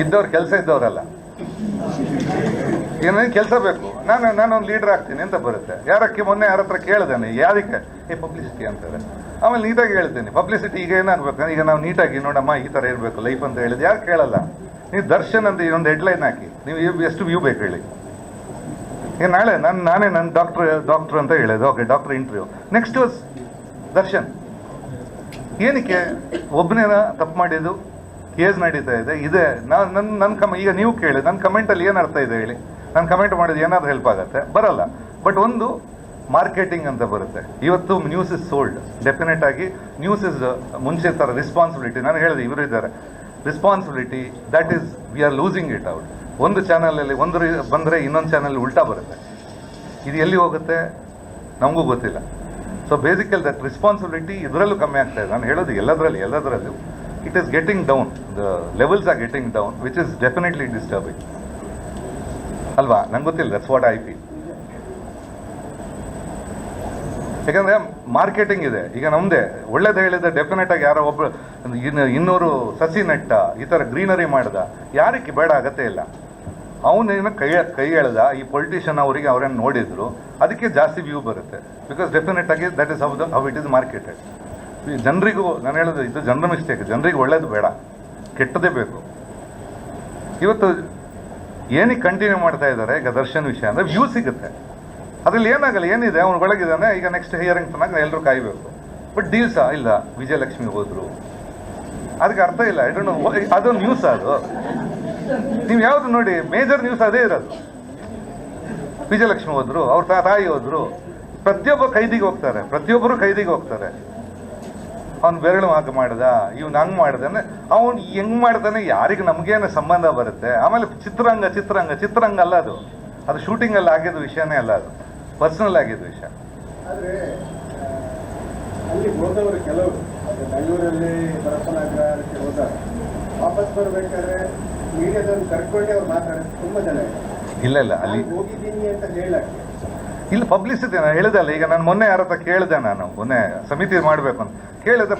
ಇದ್ದವ್ರೆ. ಕೆಲಸ ಇದ್ದವರಲ್ಲ. ಏನೇನು ಕೆಲಸ ಬೇಕು? ನಾನು ನಾನೊಂದು ಲೀಡರ್ ಆಗ್ತೀನಿ ಅಂತ ಬರುತ್ತೆ. ಯಾರಕ್ಕೆ ಮೊನ್ನೆ ಯಾರ ಹತ್ರ ಕೇಳಿದಾನೆ ಯಾದಕ್ಕೆ ಏ ಪಬ್ಲಿಸಿಟಿ ಅಂತಾರೆ. ಆಮೇಲೆ ನೀಟಾಗಿ ಹೇಳ್ತೀನಿ. ಪಬ್ಲಿಸಿಟಿ ಈಗ ಏನಾಗಬೇಕು? ಈಗ ನಾವು ನೀಟಾಗಿ ನೋಡಮ್ಮ ಈ ಥರ ಇರಬೇಕು ಲೈಫ್ ಅಂತ ಹೇಳಿದ್ ಯಾರು ಕೇಳಲ್ಲ? ನೀವು ದರ್ಶನ್ ಅಂತ ಒಂದು ಹೆಡ್ಲೈನ್ ಹಾಕಿ. ನೀವು ಎಷ್ಟು ವ್ಯೂ ಬೇಕು ಹೇಳಿ. ಈಗ ನಾಳೆ ನಾನು ನಾನೇ ನನ್ನ ಡಾಕ್ಟ್ರ್ ಡಾಕ್ಟ್ರ್ ಅಂತ ಹೇಳಿದೆ okay doctor interview next was Darshan. ಏನಕ್ಕೆ? ಒಬ್ಬನೇನ ತಪ್ಪು ಮಾಡಿದ್ದು, ಕೇಸ್ ನಡೀತಾ ಇದೆ ಇದೆ. ನಾನು ನನ್ನ ನನ್ನ ಕಮ, ಈಗ ನೀವು ಕೇಳಿ ನನ್ನ ಕಮೆಂಟಲ್ಲಿ ಏನು ಅರ್ಥ ಇದೆ ಹೇಳಿ. ನಾನು ಕಮೆಂಟ್ ಮಾಡಿದ್ದು ಏನಾದರೂ ಹೆಲ್ಪ್ ಆಗುತ್ತೆ? ಬರಲ್ಲ. ಬಟ್ ಒಂದು ಮಾರ್ಕೆಟಿಂಗ್ ಅಂತ ಬರುತ್ತೆ. ಇವತ್ತು ನ್ಯೂಸ್ ಇಸ್ ಸೋಲ್ಡ್ ಡೆಫಿನೆಟ್ ಆಗಿ ನ್ಯೂಸ್ ಇಸ್ ಮುಂಚೆ ಥರ ರೆಸ್ಪಾನ್ಸಿಬಿಲಿಟಿ ನಾನು ಹೇಳಿದೆ, ಇವರು ಇದ್ದಾರೆ. Responsibility that is we are losing it out ಒಂದು ಚಾನಲಲ್ಲಿ ಒಂದು ಬಂದ್ರೆ ಬಂದರೆ ಇನ್ನೊಂದು ಚಾನಲ್ ಉಲ್ಟಾ ಬರುತ್ತೆ. ಇದು ಎಲ್ಲಿ ಹೋಗುತ್ತೆ? ನಮಗೂ ಗೊತ್ತಿಲ್ಲ. ಸೊ ಬೇಸಿಕಲ್ ದಟ್ ರೆಸ್ಪಾನ್ಸಿಬಿಲಿಟಿ ಇದರಲ್ಲೂ ಕಮ್ಮಿ ಆಗ್ತಾ ಇದೆ. ನಾನು ಹೇಳೋದು ಎಲ್ಲದರಲ್ಲಿ, ಎಲ್ಲದರಲ್ಲೂ. It is getting down the levels are getting down which is definitely disturbing ಅಲ್ವಾ? ನಂಗೆ ಗೊತ್ತಿಲ್ಲ. ದಟ್ಸ್ ವಾಟ್ ಐ ಪಿ ಯಾಕಂದರೆ ಮಾರ್ಕೆಟಿಂಗ್ ಇದೆ. ಈಗ ನಮ್ಮದೇ ಒಳ್ಳೇದು ಹೇಳಿದ್ರೆ ಡೆಫಿನೆಟ್ ಆಗಿ ಯಾರೋ ಒಬ್ಬರು ಇನ್ನು ಇನ್ನೂರು ಸಸಿ ನೆಟ್ಟ, ಈ ಥರ ಗ್ರೀನರಿ ಮಾಡ್ದ ಯಾರಿಗೆ ಬೇಡ, ಅಗತ್ಯ ಇಲ್ಲ. ಅವನೇನು ಕೈ ಕೈ ಎಳೆದ, ಈ ಪೊಲಿಟಿಷಿಯನ್ ಅವರಿಗೆ ಅವರೇನು ನೋಡಿದ್ರು, ಅದಕ್ಕೆ ಜಾಸ್ತಿ ವ್ಯೂ ಬರುತ್ತೆ. ಬಿಕಾಸ್ ಡೆಫಿನೆಟ್ ಆಗಿ that is how how it is marketed ಜನರಿಗೂ, ನಾನು ಹೇಳೋದು, ಇದು ಜನರ ಮಿಸ್ಟೇಕ್ ಜನರಿಗೆ ಒಳ್ಳೇದು ಬೇಡ. ಕೆಟ್ಟದೇ ಬೇಕು. ಇವತ್ತು ಏನಕ್ಕೆ ಕಂಟಿನ್ಯೂ ಮಾಡ್ತಾ ಇದ್ದಾರೆ, ಈಗ ದರ್ಶನ್ ವಿಷಯ ಅಂದರೆ ವ್ಯೂ ಸಿಗುತ್ತೆ. ಅದರಲ್ಲಿ ಏನಾಗಲ್ಲ, ಏನಿದೆ, ಅವ್ನು ಒಳಗಿದ್ದಾನೆ, ಈಗ ನೆಕ್ಸ್ಟ್ ಹಿಯರಿಂಗ್ ತನಕ ಎಲ್ಲರೂ ಕಾಯಬೇಕು. ಬಟ್ ಡೀಲ್ಸ ಇಲ್ಲ. ವಿಜಯಲಕ್ಷ್ಮಿ ಹೋದರು. ಅದಕ್ಕೆ ಅರ್ಥ ಇಲ್ಲ. ಐ ಡೋಂಟ್ ನೋ ಅದೊಂದು ನ್ಯೂಸ್ ಅದು. ನೀವು ಯಾವುದು ನೋಡಿ ಮೇಜರ್ ನ್ಯೂಸ್ ಅದೇ ಇರೋದು. ವಿಜಯಲಕ್ಷ್ಮಿ ಹೋದ್ರು, ಅವ್ರ ತಾಯಿ ಹೋದ್ರು. ಪ್ರತಿಯೊಬ್ಬ ಕೈದಿಗೆ ಹೋಗ್ತಾರೆ, ಪ್ರತಿಯೊಬ್ಬರು ಕೈದಿಗೆ ಹೋಗ್ತಾರೆ. ಅವ್ನು ಬೆರಳು ಹಾಗೆ ಮಾಡ್ದ, ಇವ್ನು ಹಂಗೆ ಮಾಡ್ದಾನೆ ಅವನು ಹೆಂಗ್ ಮಾಡ್ತಾನೆ ಯಾರಿಗೆ ನಮಗೇನು ಸಂಬಂಧ ಬರುತ್ತೆ? ಆಮೇಲೆ ಚಿತ್ರರಂಗ ಚಿತ್ರರಂಗ ಚಿತ್ರರಂಗ ಅಲ್ಲ ಅದು. ಅದು ಶೂಟಿಂಗ್ ಅಲ್ಲಿ ಆಗಿದ್ದ ವಿಷಯನೇ ಅಲ್ಲ ಅದು. ಪರ್ಸನಲ್ ಆಗಿದ್ದ ವಿಷಯ. ಕೆಲವರು ಬೆಂಗಳೂರಲ್ಲಿ ಬರ್ಬೇಕಾದ್ರೆ ಮೀಡಿಯಾದವ್ರು ಕರ್ಕೊಂಡೆ ಅವ್ರು ಮಾತಾಡೋದು ತುಂಬಾ ಜನ ಇಲ್ಲ ಇಲ್ಲ ಅಲ್ಲಿ ಹೋಗಿದ್ದೀನಿ ಅಂತ ಹೇಳಕ್ಕೆ. ಇಲ್ಲ ಪಬ್ಲಿಸಿಟಿ ನಾನು ಹೇಳಿದಲ್ಲ ಈಗ ನಾನು ಮೊನ್ನೆ ಯಾರ ಹತ್ರ ಕೇಳಿದೆ ನಾನು ಮೊನ್ನೆ ಸಮಿತಿ ಮಾಡಬೇಕು ಅಂತ. ಕೇಳಿದ್ರೆ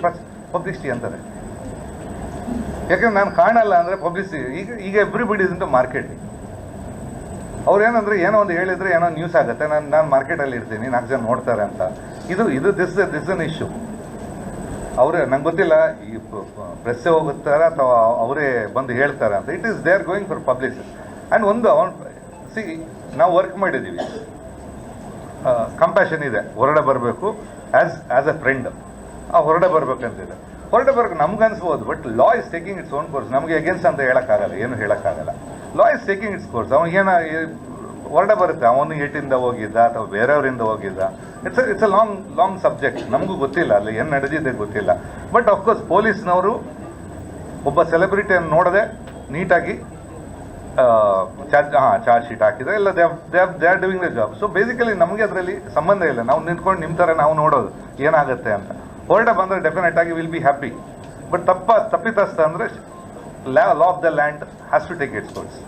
ಪಬ್ಲಿಸಿಟಿ ಅಂತಾರೆ. ಯಾಕಂದ್ರೆ ನಾನು ಕಾಣಲ್ಲ ಅಂದರೆ ಪಬ್ಲಿಸಿಟಿ ಈಗ ಈಗ ಎವ್ರಿಬಡಿ ಬಿಡಿ ಇಂಟು ಮಾರ್ಕೆಟಿಂಗ್ ಅವ್ರು ಏನಂದ್ರೆ ಏನೋ ಒಂದು ಹೇಳಿದ್ರೆ ಏನೋ ನ್ಯೂಸ್ ಆಗುತ್ತೆ ನಾನು ನಾನು ಮಾರ್ಕೆಟಲ್ಲಿ ಇರ್ತೀನಿ ನಾಲ್ಕು ಜನ ನೋಡ್ತಾರೆ ಅಂತ. ಇದು ಇದು ದಿಸ್ ದಿಸ್ ಅನ್ ಇಶ್ಯೂ ಅವರೇ, ನಂಗೆ ಗೊತ್ತಿಲ್ಲ, ಈ ಪ್ರೆಸ್ಸೇ ಹೋಗುತ್ತಾರ ಅಥವಾ ಅವರೇ ಬಂದು ಹೇಳ್ತಾರೆ ಅಂತ. It is they are going for publish and ಒಂದು ಅವನ್ ಸಿ ನಾವು ವರ್ಕ್ ಮಾಡಿದ್ದೀವಿ. ಕಂಪ್ಯಾಷನ್ ಇದೆ. ಹೊರಡೆ ಬರಬೇಕು ಆ್ಯಸ್ ಆ್ಯಸ್ ಎ ಫ್ರೆಂಡ್ ಆ ಹೊರಡೆ ಬರ್ಬೇಕಂತಿದೆ. ಹೊರಡೆ ಬರ್ಬೇಕು ನಮ್ಗೆ ಅನ್ಸ್ಬೋದು but law is taking its own course ನಮಗೆ ಎಗೇನ್ಸ್ಟ್ ಅಂತ ಹೇಳೋಕ್ಕಾಗಲ್ಲ, ಏನು ಹೇಳೋಕ್ಕಾಗಲ್ಲ. Law is taking its course ಅವನಿಗೇನ ಹೊರಡೆ ಬರುತ್ತೆ. ಅವನು ಏಟಿಂದ ಹೋಗಿದ್ದ ಅಥವಾ ಬೇರೆಯವರಿಂದ ಹೋಗಿದ್ದ. It's it's a long long subject ನಮಗೂ ಗೊತ್ತಿಲ್ಲ. ಅಲ್ಲಿ ಏನು ನಡೆದಿದೆ ಗೊತ್ತಿಲ್ಲ. ಬಟ್ ಅಫ್ಕೋರ್ಸ್ ಪೊಲೀಸ್ನವರು ಒಬ್ಬ ಸೆಲೆಬ್ರಿಟಿಯನ್ನು ನೋಡದೆ ನೀಟಾಗಿ ಚಾರ್ಜ್ ಹಾಂ, ಚಾರ್ಜ್ ಶೀಟ್ ಹಾಕಿದ್ರೆ ಇಲ್ಲ they they they are doing the job so basically ನಮಗೆ ಅದರಲ್ಲಿ ಸಂಬಂಧ ಇಲ್ಲ. ನಾವು ನಿಂತ್ಕೊಂಡು ನಿಮ್ಮ ಥರ ನಾವು ನೋಡೋದು ಏನಾಗುತ್ತೆ ಅಂತ. ಹೊರಡೆ ಬಂದರೆ ಡೆಫಿನೆಟ್ ಆಗಿ ವಿಲ್ ಬಿ ಹ್ಯಾಪಿ ಬಟ್ ತಪ್ಪ, ತಪ್ಪಿತಸ್ಥ ಅಂದರೆ law of the land has to take its course